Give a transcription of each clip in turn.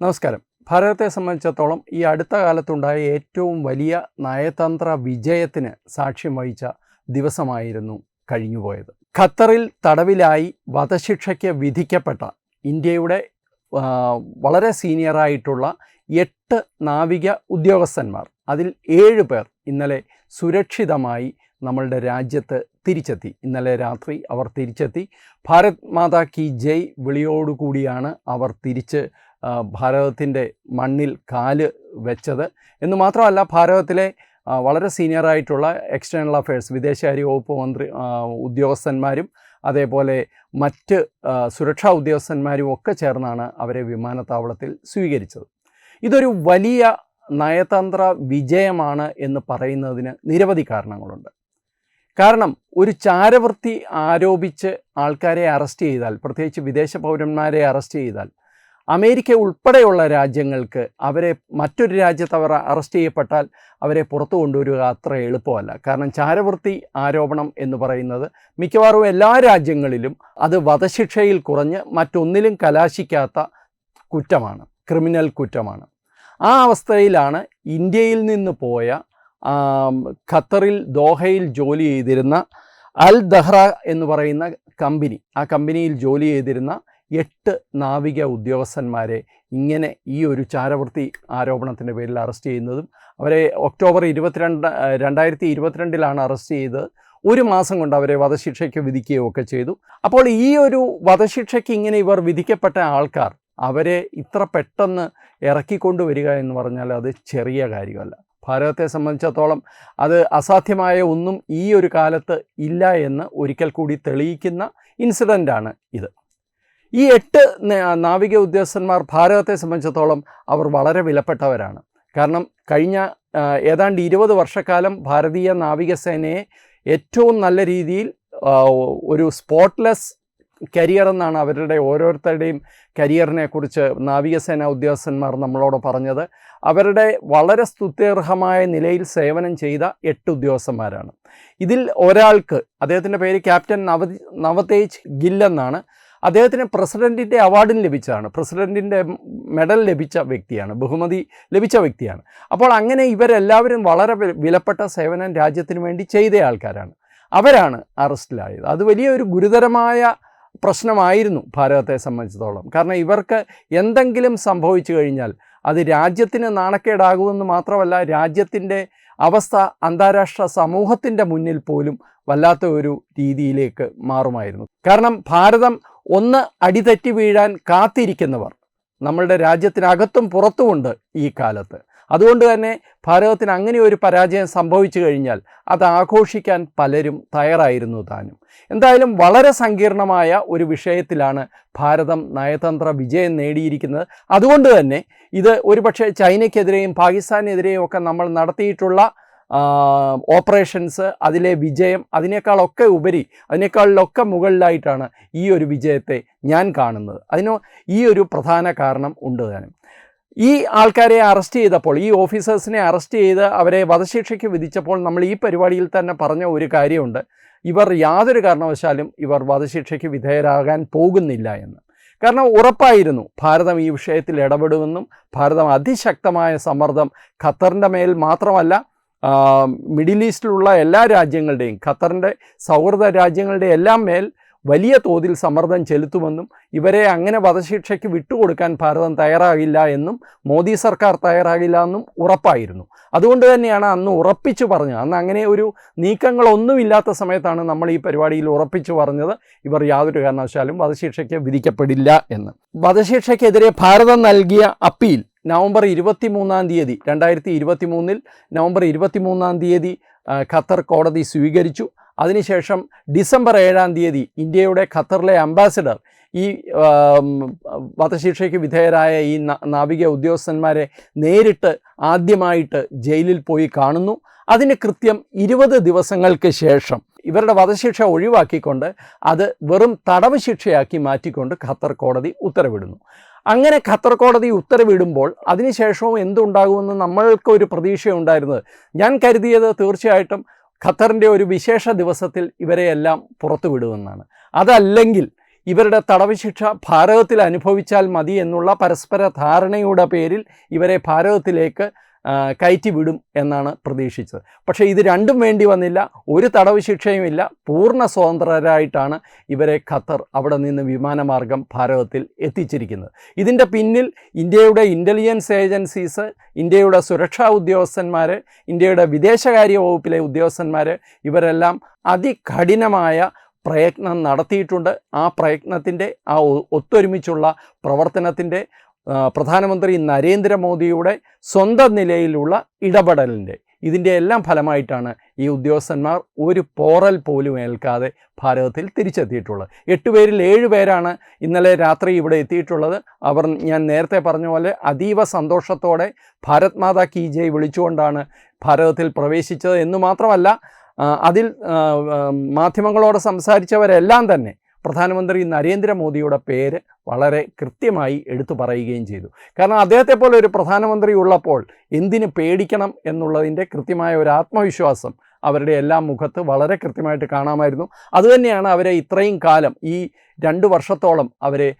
നമസ്കാരം. ഭാരതത്തെ സംബന്ധിച്ചിടത്തോളം ഈ അടുത്ത കാലത്തുണ്ടായ ഏറ്റവും വലിയ നയതന്ത്ര വിജയത്തിന് സാക്ഷ്യം വഹിച്ച ദിവസമായിരുന്നു കഴിഞ്ഞുപോയത്. ഖത്തറിൽ തടവിലായി വധശിക്ഷയ്ക്ക് വിധിക്കപ്പെട്ട ഇന്ത്യയുടെ വളരെ സീനിയറായിട്ടുള്ള എട്ട് നാവിക ഉദ്യോഗസ്ഥന്മാർ അതിൽ ഏഴ് പേർ ഇന്നലെ സുരക്ഷിതമായി നമ്മളുടെ രാജ്യത്ത് തിരിച്ചെത്തി. ഇന്നലെ രാത്രി അവർ തിരിച്ചെത്തി. ഭാരത് മാതാ കി ജയ് വിളിയോടുകൂടിയാണ് അവർ തിരിച്ച് ഭാരതത്തിന്റെ മണ്ണിൽ കാൽ വെച്ചത്. എന്ന് മാത്രമല്ല ഭാരതത്തിലെ വളരെ സീനിയറായിട്ടുള്ള എക്സ്റ്റേണൽ അഫയേഴ്സ് വിദേശകാര്യ വകുപ്പ് മന്ത്രി ഉദ്യോഗസ്ഥന്മാരും അതേപോലെ മറ്റ് സുരക്ഷാ ഉദ്യോഗസ്ഥന്മാരും ഒക്കെ ചേർന്നാണ് അവരെ വിമാനത്താവളത്തിൽ സ്വീകരിച്ചത്. ഇതൊരു വലിയ നയതന്ത്ര വിജയമാണ് എന്ന് പറയുന്നതിന് നിരവധി കാരണങ്ങളുണ്ട്. കാരണം ഒരു ചാരവൃത്തി ആരോപിച്ച് ആൾക്കാരെ അറസ്റ്റ് ചെയ്താൽ പ്രത്യേകിച്ച് വിദേശ പൗരന്മാരെ അറസ്റ്റ് ചെയ്താൽ അമേരിക്ക ഉൾപ്പെടെയുള്ള രാജ്യങ്ങൾക്ക് അവരെ മറ്റൊരു രാജ്യത്ത് അവർ അറസ്റ്റ് ചെയ്യപ്പെട്ടാൽ അവരെ പുറത്തു കൊണ്ടുവരിക അത്ര എളുപ്പമല്ല. കാരണം ചാരവൃത്തി ആരോപണം എന്ന് പറയുന്നത് മിക്കവാറും എല്ലാ രാജ്യങ്ങളിലും അത് വധശിക്ഷയിൽ കുറഞ്ഞ് മറ്റൊന്നിലും കലാശിക്കാത്ത കുറ്റമാണ് ക്രിമിനൽ കുറ്റമാണ്. ആ അവസ്ഥയിലാണ് ഇന്ത്യയിൽ നിന്ന് പോയ ഖത്തറിൽ ദോഹയിൽ ജോലി ചെയ്തിരുന്ന അൽ ദഹ്റ എന്ന് പറയുന്ന കമ്പനി ആ കമ്പനിയിൽ ജോലി ചെയ്തിരുന്ന എട്ട് നാവിക ഉദ്യോഗസ്ഥന്മാരെ ഇങ്ങനെ ഈ ഒരു ചാരവൃത്തി ആരോപണത്തിന്റെ പേരിൽ അറസ്റ്റ് ചെയ്യുന്നതും അവരെ ഒക്ടോബർ ഇരുപത്തിരണ്ട് രണ്ടായിരത്തി ഇരുപത്തിരണ്ടിലാണ് അറസ്റ്റ് ചെയ്ത് ഒരു മാസം കൊണ്ട് അവരെ വധശിക്ഷയ്ക്ക് വിധിക്കുകയോ ഒക്കെ ചെയ്തു. അപ്പോൾ ഈ ഒരു വധശിക്ഷയ്ക്ക് ഇങ്ങനെ ഇവർ വിധിക്കപ്പെട്ട ആൾക്കാർ അവരെ ഇത്ര പെട്ടെന്ന് ഇറക്കിക്കൊണ്ടുവരിക എന്ന് പറഞ്ഞാൽ അത് ചെറിയ കാര്യമല്ല. ഭാരതത്തെ സംബന്ധിച്ചിടത്തോളം അത് അസാധ്യമായ ഒന്നും ഈ ഒരു കാലത്ത് ഇല്ല എന്ന് ഒരിക്കൽ കൂടി തെളിയിക്കുന്ന ഇൻസിഡന്റാണ് ഇത്. ഈ എട്ട് നാവിക ഉദ്യോഗസ്ഥന്മാർ ഭാരതത്തെ സംബന്ധിച്ചിടത്തോളം അവർ വളരെ വിലപ്പെട്ടവരാണ്. കാരണം കഴിഞ്ഞ ഏതാണ്ട് ഇരുപത് വർഷക്കാലം ഭാരതീയ നാവികസേനയെ ഏറ്റവും നല്ല രീതിയിൽ ഒരു സ്പോട്ട്ലെസ് കരിയർ എന്നാണ് അവരുടെ ഓരോരുത്തരുടെയും കരിയറിനെ കുറിച്ച് നാവികസേന ഉദ്യോഗസ്ഥന്മാർ നമ്മളോട് പറഞ്ഞത്. അവരുടെ വളരെ സ്തുത്യർഹമായ നിലയിൽ സേവനം ചെയ്ത എട്ട് ഉദ്യോഗസ്ഥന്മാരാണ്. ഇതിൽ ഒരാൾക്ക് അദ്ദേഹത്തിന്റെ പേര് ക്യാപ്റ്റൻ നവ നവതേജ് ഗില്ലെന്നാണ്. അദ്ദേഹത്തിന് പ്രസിഡന്റിന്റെ അവാർഡിന് ലഭിച്ചതാണ്. പ്രസിഡന്റിന്റെ മെഡൽ ലഭിച്ച വ്യക്തിയാണ് ബഹുമതി ലഭിച്ച വ്യക്തിയാണ്. അപ്പോൾ അങ്ങനെ ഇവരെല്ലാവരും വളരെ വിലപ്പെട്ട സേവനം രാജ്യത്തിന് വേണ്ടി ചെയ്ത ആൾക്കാരാണ്. അവരാണ് അറസ്റ്റിലായത്. അത് വലിയൊരു ഗുരുതരമായ പ്രശ്നമായിരുന്നു ഭാരതത്തെ സംബന്ധിച്ചിടത്തോളം. കാരണം ഇവർക്ക് എന്തെങ്കിലും സംഭവിച്ചു കഴിഞ്ഞാൽ അത് രാജ്യത്തിന് നാണക്കേടാകുമെന്ന് മാത്രമല്ല രാജ്യത്തിന്റെ അവസ്ഥ അന്താരാഷ്ട്ര സമൂഹത്തിന്റെ മുന്നിൽ പോലും വല്ലാത്ത ഒരു രീതിയിലേക്ക് മാറുമായിരുന്നു. കാരണം ഭാരതം ഒന്ന് അടിതെറ്റി വീഴാൻ കാത്തിരിക്കുന്നവർ നമ്മളുടെ രാജ്യത്തിനകത്തും പുറത്തുമുണ്ട് ഈ കാലത്ത്. അതുകൊണ്ട് തന്നെ ഭാരതത്തിന് അങ്ങനെ ഒരു പരാജയം സംഭവിച്ചു കഴിഞ്ഞാൽ അത് ആഘോഷിക്കാൻ പലരും തയ്യാറായിരുന്നു താനും. എന്തായാലും വളരെ സങ്കീർണമായ ഒരു വിഷയത്തിലാണ് ഭാരതം നയതന്ത്ര വിജയം നേടിയിരിക്കുന്നത്. അതുകൊണ്ട് തന്നെ ഇത് ഒരുപക്ഷെ ചൈനയ്ക്കെതിരെയും പാകിസ്ഥാനെതിരെയും ഒക്കെ നമ്മൾ നടത്തിയിട്ടുള്ള ഓപ്പറേഷൻസ് അതിലെ വിജയം അതിനേക്കാളൊക്കെ ഉപരി അതിനേക്കാളിലൊക്കെ മുകളിലായിട്ടാണ് ഈ ഒരു വിജയത്തെ ഞാൻ കാണുന്നത്. അതിന് ഈ ഒരു പ്രധാന കാരണം ഉണ്ട് താനും. ഈ ആൾക്കാരെ അറസ്റ്റ് ചെയ്തപ്പോൾ ഈ ഓഫീസേഴ്സിനെ അറസ്റ്റ് ചെയ്ത് അവരെ വധശിക്ഷയ്ക്ക് വിധിച്ചപ്പോൾ നമ്മൾ ഈ പരിപാടിയിൽ തന്നെ പറഞ്ഞ ഒരു കാര്യമുണ്ട്. ഇവർ യാതൊരു കാരണവശാലും ഇവർ വധശിക്ഷയ്ക്ക് വിധേയരാകാൻ പോകുന്നില്ല എന്ന്. കാരണം ഉറപ്പായിരുന്നു ഭാരതം ഈ വിഷയത്തിൽ ഇടപെടുമെന്നും ഭാരതം അതിശക്തമായ സമ്മർദ്ദം ഖത്തറിന്റെ മേൽ മാത്രമല്ല മിഡിൽ ഈസ്റ്റിലുള്ള എല്ലാ രാജ്യങ്ങളുടെയും ഖത്തറിന്റെ സൗഹൃദ രാജ്യങ്ങളുടെ എല്ലാം മേൽ വലിയ തോതിൽ സമ്മർദ്ദം ചെലുത്തുമെന്നും ഇവരെ അങ്ങനെ വധശിക്ഷയ്ക്ക് വിട്ടുകൊടുക്കാൻ ഭാരതം തയ്യാറാകില്ല എന്നും മോദി സർക്കാർ തയ്യാറാകില്ല എന്നും ഉറപ്പായിരുന്നു. അതുകൊണ്ട് തന്നെയാണ് അന്ന് ഉറപ്പിച്ചു പറഞ്ഞത്. അന്ന് അങ്ങനെ ഒരു നീക്കങ്ങളൊന്നുമില്ലാത്ത സമയത്താണ് നമ്മൾ ഈ പരിപാടിയിൽ ഉറപ്പിച്ചു പറഞ്ഞത്. ഇവർ യാതൊരു കാരണവശാലും വധശിക്ഷയ്ക്ക് വിധിക്കപ്പെടില്ല എന്ന്. വധശിക്ഷയ്ക്കെതിരെ ഭാരതം നൽകിയ അപ്പീൽ നവംബർ ഇരുപത്തി മൂന്നാം തീയതി രണ്ടായിരത്തി ഇരുപത്തി മൂന്നിൽ നവംബർ ഇരുപത്തി മൂന്നാം തീയതി ഖത്തർ കോടതി സ്വീകരിച്ചു. അതിനുശേഷം ഡിസംബർ ഏഴാം തീയതി ഇന്ത്യയുടെ ഖത്തറിലെ അംബാസിഡർ ഈ വധശിക്ഷയ്ക്ക് വിധേയരായ ഈ നാവിക ഉദ്യോഗസ്ഥന്മാരെ നേരിട്ട് ആദ്യമായിട്ട് ജയിലിൽ പോയി കാണുന്നു. അതിന് കൃത്യം ഇരുപത് ദിവസങ്ങൾക്ക് ശേഷം ഇവരുടെ വധശിക്ഷ ഒഴിവാക്കിക്കൊണ്ട് അത് വെറും തടവ് ശിക്ഷയാക്കി മാറ്റിക്കൊണ്ട് ഖത്തർ കോടതി ഉത്തരവിടുന്നു. അങ്ങനെ ഖത്തർ കോടതി ഉത്തരവിടുമ്പോൾ അതിനുശേഷവും എന്തുണ്ടാകുമെന്ന് നമ്മൾക്ക് ഒരു പ്രതീക്ഷയുണ്ടായിരുന്നത്. ഞാൻ കരുതിയത് തീർച്ചയായിട്ടും ഖത്തറിന്റെ ഒരു വിശേഷ ദിവസത്തിൽ ഇവരെ ഇവരെയെല്ലാം പുറത്തുവിടുമെന്നാണ്. അതല്ലെങ്കിൽ ഇവരുടെ തടവ് ശിക്ഷ ഭാരതത്തിൽ അനുഭവിച്ചാൽ മതി എന്നുള്ള പരസ്പര ധാരണയുടെ പേരിൽ ഇവരെ ഭാരതത്തിലേക്ക് ആ, കയറ്റിവിടും എന്നാണ് പ്രതീക്ഷിച്ചത്. പക്ഷേ ഇത് രണ്ടും വേണ്ടി വന്നില്ല ഒരു തടവ് ശിക്ഷയുമില്ല പൂർണ സ്വതന്ത്രരായിട്ടാണ് ഇവരെ ഖത്തർ അവിടെ നിന്ന് വിമാനമാർഗം ഭാരതത്തിൽ എത്തിച്ചിരിക്കുന്നത്. ഇതിന്റെ പിന്നിൽ ഇന്ത്യയുടെ ഇന്റലിജൻസ് ഏജൻസീസ് ഇന്ത്യയുടെ സുരക്ഷാ ഉദ്യോഗസ്ഥന്മാർ ഇന്ത്യയുടെ വിദേശകാര്യ വകുപ്പിലെ ഉദ്യോഗസ്ഥന്മാർ ഇവരെല്ലാം അതികഠിനമായ പ്രയത്നം നടത്തിയിട്ടുണ്ട്. ആ പ്രയത്നത്തിന്റെ ആ ഒത്തൊരുമിച്ചുള്ള പ്രവർത്തനത്തിന്റെ പ്രധാനമന്ത്രി നരേന്ദ്രമോദിയുടെ സ്വന്തം നിലയിലുള്ള ഇടപെടലിന്റെ. ഇതിന്റെ എല്ലാം ഫലമായിട്ടാണ് ഈ ഉദ്യോഗസ്ഥന്മാർ ഒരു പോറൽ പോലും ഏൽക്കാതെ ഭാരതത്തിൽ തിരിച്ചെത്തിയിട്ടുള്ളത്. എട്ട് പേരിൽ ഏഴ് പേരാണ് ഇന്നലെ രാത്രി ഇവിടെ എത്തിയിട്ടുള്ളത്. അവർ ഞാൻ നേരത്തെ പറഞ്ഞ പോലെ അതീവ സന്തോഷത്തോടെ ഭാരത് മാതാ കി ജയ് വിളിച്ചുകൊണ്ടാണ് ഭാരതത്തിൽ പ്രവേശിച്ചത് എന്ന് മാത്രമല്ല അതിൽ മാധ്യമങ്ങളോട് സംസാരിച്ചവരെല്ലാം തന്നെ പ്രധാനമന്ത്രി നരേന്ദ്രമോദിയുടെ പേര് വളരെ കൃത്യമായി എടുത്തു പറയുകയും ചെയ്തു. കാരണം അദ്ദേഹത്തെ പോലെ ഒരു പ്രധാനമന്ത്രി ഉള്ളപ്പോൾ എന്തിന് പേടിക്കണം എന്നുള്ളതിന്റെ കൃത്യമായ ഒരു ആത്മവിശ്വാസം അവരുടെ എല്ലാ മുഖത്ത് വളരെ കൃത്യമായിട്ട് കാണാമായിരുന്നു. അതുതന്നെയാണ് അവരെ ഇത്രയും കാലം ഈ രണ്ട് വർഷത്തോളം അവരെ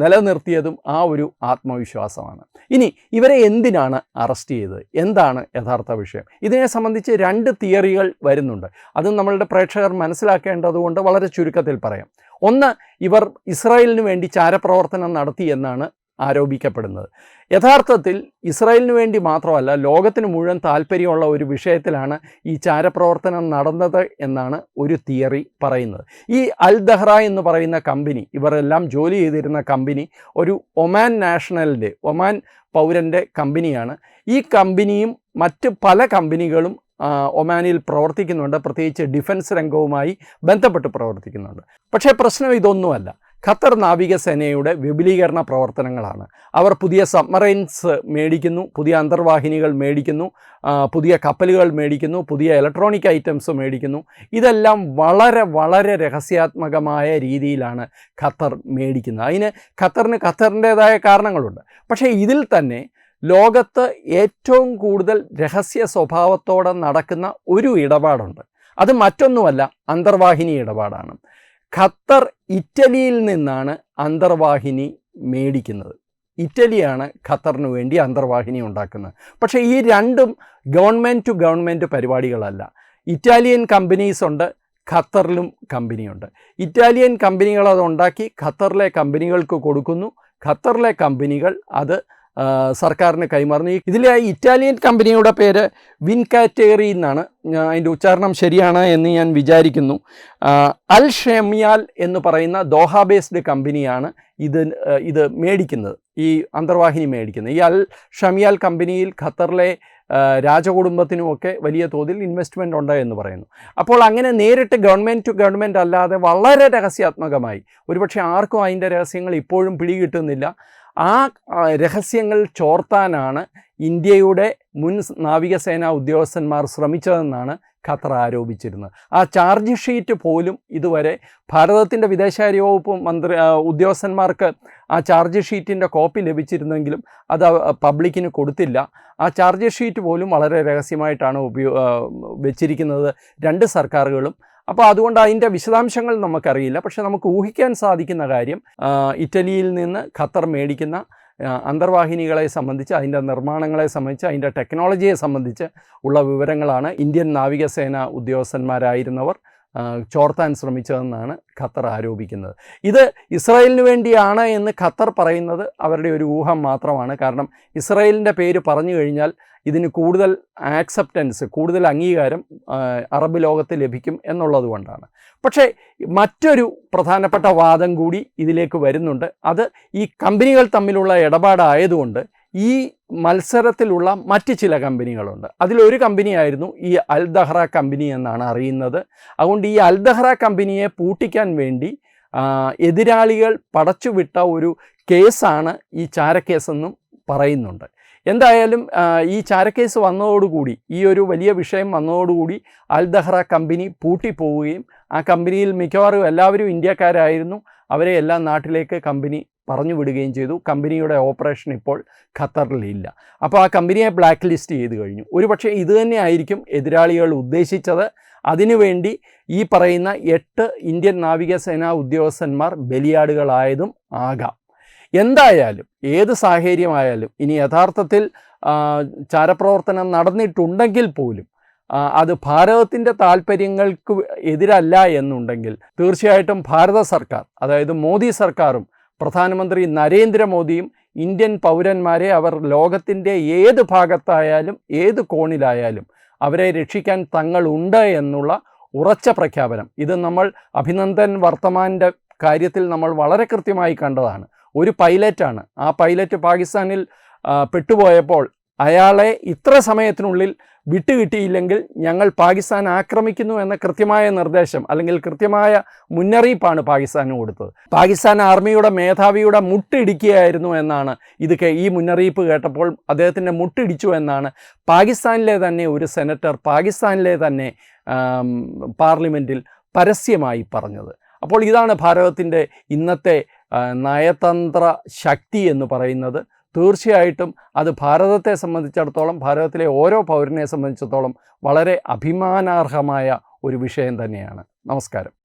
നിലനിർത്തിയതും ആ ഒരു ആത്മവിശ്വാസമാണ്. ഇനി ഇവരെ എന്തിനാണ് അറസ്റ്റ് ചെയ്തത്? എന്താണ് യഥാർത്ഥ വിഷയം? ഇതിനെ സംബന്ധിച്ച് രണ്ട് തിയറികൾ വരുന്നുണ്ട്. അത് നമ്മളുടെ പ്രേക്ഷകർ മനസ്സിലാക്കേണ്ടതുകൊണ്ട് വളരെ ചുരുക്കത്തിൽ പറയാം. ഒന്ന് ഇവർ ഇസ്രായേലിന് വേണ്ടി ചാരപ്രവർത്തനം നടത്തി എന്നാണ് ആരോപിക്കപ്പെടുന്നത്. യഥാർത്ഥത്തിൽ ഇസ്രായേലിന് വേണ്ടി മാത്രമല്ല ലോകത്തിന് മുഴുവൻ താല്പര്യമുള്ള ഒരു വിഷയത്തിലാണ് ഈ ചാരപ്രവർത്തനം നടന്നത് എന്നാണ് ഒരു തിയറി പറയുന്നത്. ഈ അൽ ദഹ്റ എന്ന് പറയുന്ന കമ്പനി ഇവരെല്ലാം ജോലി ചെയ്തിരുന്ന കമ്പനി ഒരു ഒമാൻ നാഷണലിന്റെ ഒമാൻ പൗരന്റെ കമ്പനിയാണ്. ഈ കമ്പനിയും മറ്റ് പല കമ്പനികളും ഒമാനിൽ പ്രവർത്തിക്കുന്നുണ്ട്. പ്രത്യേകിച്ച് ഡിഫൻസ് രംഗവുമായി ബന്ധപ്പെട്ട് പ്രവർത്തിക്കുന്നുണ്ട്. പക്ഷേ പ്രശ്നം ഇതൊന്നുമല്ല. ഖത്തർ നാവികസേനയുടെ വിപുലീകരണ പ്രവർത്തനങ്ങളാണ്. അവർ പുതിയ സബ്മറൈൻസ് മേടിക്കുന്നു പുതിയ അന്തർവാഹിനികൾ മേടിക്കുന്നു പുതിയ കപ്പലുകൾ മേടിക്കുന്നു പുതിയ ഇലക്ട്രോണിക് ഐറ്റംസ് മേടിക്കുന്നു. ഇതെല്ലാം വളരെ വളരെ രഹസ്യാത്മകമായ രീതിയിലാണ് ഖത്തർ മേടിക്കുന്നത്. അതിന് ഖത്തറിന് ഖത്തറിന്റേതായ കാരണങ്ങളുണ്ട്. പക്ഷേ ഇതിൽ തന്നെ ലോകത്ത് ഏറ്റവും കൂടുതൽ രഹസ്യ സ്വഭാവത്തോടെ നടക്കുന്ന ഒരു ഇടപാടുണ്ട്. അത് മറ്റൊന്നുമല്ല അന്തർവാഹിനി ഇടപാടാണ്. ഖത്തർ ഇറ്റലിയിൽ നിന്നാണ് അന്തർവാഹിനി മേടിക്കുന്നത്. ഇറ്റലിയാണ് ഖത്തറിന് വേണ്ടി അന്തർവാഹിനി ഉണ്ടാക്കുന്നത്. പക്ഷേ ഈ രണ്ടും ഗവൺമെന്റ് ടു ഗവൺമെന്റ് പരിപാടികളല്ല. ഇറ്റാലിയൻ കമ്പനീസ് ഉണ്ട് ഖത്തറിലും കമ്പനിയുണ്ട്. ഇറ്റാലിയൻ കമ്പനികൾ അത് ഉണ്ടാക്കി ഖത്തറിലെ കമ്പനികൾക്ക് കൊടുക്കുന്നു. ഖത്തറിലെ കമ്പനികൾ അത് സർക്കാരിന് കൈമാറുന്നു ഇതിലെ ഇറ്റാലിയൻ കമ്പനിയുടെ പേര് വിൻകാറ്റേറി എന്നാണ്. അതിന്റെ ഉച്ചാരണം ശരിയാണ് എന്ന് ഞാൻ വിചാരിക്കുന്നു. അൽ ഷെമിയാൽ എന്ന് പറയുന്ന ദോഹ ബേസ്ഡ് കമ്പനിയാണ് ഇത് ഇത് മേടിക്കുന്നത്. ഈ അന്തർവാഹിനി മേടിക്കുന്നത്. ഈ അൽ ഷമിയാൽ കമ്പനിയിൽ ഖത്തറിലെ രാജകുടുംബത്തിനുമൊക്കെ വലിയ തോതിൽ ഇൻവെസ്റ്റ്മെന്റ് ഉണ്ട് എന്ന് പറയുന്നു. അപ്പോൾ അങ്ങനെ നേരിട്ട് ഗവൺമെന്റ് ടു ഗവൺമെന്റ് അല്ലാതെ വളരെ രഹസ്യാത്മകമായി. ഒരുപക്ഷെ ആർക്കും അതിന്റെ രഹസ്യങ്ങൾ ഇപ്പോഴും പിടികിട്ടുന്നില്ല. ആ രഹസ്യങ്ങൾ ചോർത്താനാണ് ഇന്ത്യയുടെ മുൻ നാവികസേനാ ഉദ്യോഗസ്ഥന്മാർ ശ്രമിച്ചതെന്നാണ് ഖത്തർ ആരോപിച്ചിരുന്നത്. ആ ചാർജ് ഷീറ്റ് പോലും ഇതുവരെ ഭാരതത്തിന്റെ വിദേശകാര്യ വകുപ്പ് മന്ത്രി ഉദ്യോഗസ്ഥന്മാർക്ക് ആ ചാർജ് ഷീറ്റിന്റെ കോപ്പി ലഭിച്ചിരുന്നെങ്കിലും അത് പബ്ലിക്കിന് കൊടുത്തില്ല. ആ ചാർജ് ഷീറ്റ് പോലും വളരെ രഹസ്യമായിട്ടാണ് ഉപയോ വെച്ചിരിക്കുന്നത് രണ്ട് സർക്കാരുകളും അപ്പോൾ അതുകൊണ്ട് അതിന്റെ വിശദാംശങ്ങൾ നമുക്കറിയില്ല. പക്ഷേ നമുക്ക് ഊഹിക്കാൻ സാധിക്കുന്ന കാര്യം ഇറ്റലിയിൽ നിന്ന് ഖത്തർ മേടിക്കുന്ന അന്തർവാഹിനികളെ സംബന്ധിച്ച് അതിന്റെ നിർമ്മാണങ്ങളെ സംബന്ധിച്ച് അതിന്റെ ടെക്നോളജിയെ സംബന്ധിച്ച് ഉള്ള വിവരങ്ങളാണ് ഇന്ത്യൻ നാവികസേന ഉദ്യോഗസ്ഥന്മാരായിരുന്നവർ ചോർത്താൻ ശ്രമിച്ചതെന്നാണ് ഖത്തർ ആരോപിക്കുന്നത്. ഇത് ഇസ്രായേലിന് വേണ്ടിയാണ് എന്ന് ഖത്തർ പറയുന്നത് അവരുടെ ഒരു ഊഹം മാത്രമാണ്. കാരണം ഇസ്രായേലിന്റെ പേര് പറഞ്ഞു കഴിഞ്ഞാൽ ഇതിന് കൂടുതൽ ആക്സെപ്റ്റൻസ് കൂടുതൽ അംഗീകാരം അറബ് ലോകത്ത് ലഭിക്കും എന്നുള്ളതുകൊണ്ടാണ് പക്ഷേ മറ്റൊരു പ്രധാനപ്പെട്ട വാദം കൂടി ഇതിലേക്ക് വരുന്നുണ്ട്. അത് ഈ കമ്പനികൾ തമ്മിലുള്ള ഇടപാടായതുകൊണ്ട് ഈ മത്സരത്തിലുള്ള മറ്റ് ചില കമ്പനികളുണ്ട്. അതിലൊരു കമ്പനിയായിരുന്നു ഈ അൽ ദഹ്റ കമ്പനി എന്നാണ് അറിയുന്നത്. അതുകൊണ്ട് ഈ അൽ ദഹ്റ കമ്പനിയെ പൂട്ടിക്കാൻ വേണ്ടി എതിരാളികൾ പടച്ചുവിട്ട ഒരു കേസാണ് ഈ ചാരക്കേസെന്നും പറയുന്നുണ്ട്. എന്തായാലും ഈ ചാരക്കേസ് വന്നതോടുകൂടി ഈ ഒരു വലിയ വിഷയം വന്നതോടുകൂടി അൽ ദഹ്റ കമ്പനി പൂട്ടിപ്പോവുകയും ആ കമ്പനിയിൽ മിക്കവാറും എല്ലാവരും ഇന്ത്യക്കാരായിരുന്നു. അവരെ എല്ലാം നാട്ടിലേക്ക് കമ്പനി പറഞ്ഞു വിടുകയും ചെയ്തു. കമ്പനിയുടെ ഓപ്പറേഷൻ ഇപ്പോൾ ഖത്തറിലില്ല. അപ്പോൾ ആ കമ്പനിയെ ബ്ലാക്ക് ലിസ്റ്റ് ചെയ്ത് കഴിഞ്ഞു. ഒരുപക്ഷെ ഇത് തന്നെയായിരിക്കും എതിരാളികൾ ഉദ്ദേശിച്ചത്. അതിനുവേണ്ടി ഈ പറയുന്ന എട്ട് ഇന്ത്യൻ നാവികസേനാ ഉദ്യോഗസ്ഥന്മാർ ബലിയാടുകളായതും ആകാം. എന്തായാലും ഏത് സാഹചര്യമായാലും ഇനി യഥാർത്ഥത്തിൽ ചാരപ്രവർത്തനം നടന്നിട്ടുണ്ടെങ്കിൽ പോലും അത് ഭാരതത്തിന്റെ താല്പര്യങ്ങൾക്ക് എതിരല്ല എന്നുണ്ടെങ്കിൽ തീർച്ചയായിട്ടും ഭാരത സർക്കാർ അതായത് മോദി സർക്കാരും പ്രധാനമന്ത്രി നരേന്ദ്രമോദിയും ഇന്ത്യൻ പൗരന്മാരെ അവർ ലോകത്തിന്റെ ഏത് ഭാഗത്തായാലും ഏത് കോണിലായാലും അവരെ രക്ഷിക്കാൻ തങ്ങളുണ്ട് എന്നുള്ള ഉറച്ച പ്രഖ്യാപനം. ഇത് നമ്മൾ അഭിനന്ദൻ വർത്തമാന്റെ കാര്യത്തിൽ നമ്മൾ വളരെ കൃത്യമായി കണ്ടതാണ്. ഒരു പൈലറ്റാണ്. ആ പൈലറ്റ് പാകിസ്ഥാനിൽ പെട്ടുപോയപ്പോൾ അയാളെ ഇത്ര സമയത്തിനുള്ളിൽ വിട്ടുകിട്ടിയില്ലെങ്കിൽ ഞങ്ങൾ പാകിസ്ഥാൻ ആക്രമിക്കുന്നു എന്ന കൃത്യമായ നിർദ്ദേശം അല്ലെങ്കിൽ കൃത്യമായ മുന്നറിയിപ്പാണ് പാകിസ്ഥാന് കൊടുത്തത്. പാകിസ്ഥാൻ ആർമിയുടെ മേധാവിയുടെ മുട്ടിടിക്കുകയായിരുന്നു എന്നാണ് ഇത് ഈ മുന്നറിയിപ്പ് കേട്ടപ്പോൾ അദ്ദേഹത്തിന്റെ മുട്ടിടിച്ചു എന്നാണ് പാകിസ്ഥാനിലെ തന്നെ ഒരു സെനറ്റർ പാകിസ്ഥാനിലെ തന്നെ പാർലമെന്റിൽ പരസ്യമായി പറഞ്ഞത്. അപ്പോൾ ഇതാണ് ഭാരതത്തിന്റെ ഇന്നത്തെ നയതന്ത്ര ശക്തി എന്ന് പറയുന്നത്. തീർച്ചയായിട്ടും അത് ഭാരതത്തെ സംബന്ധിച്ചിടത്തോളം ഭാരതത്തിലെ ഓരോ പൗരനെ സംബന്ധിച്ചിടത്തോളം വളരെ അഭിമാനാർഹമായ ഒരു വിഷയം തന്നെയാണ്. നമസ്കാരം.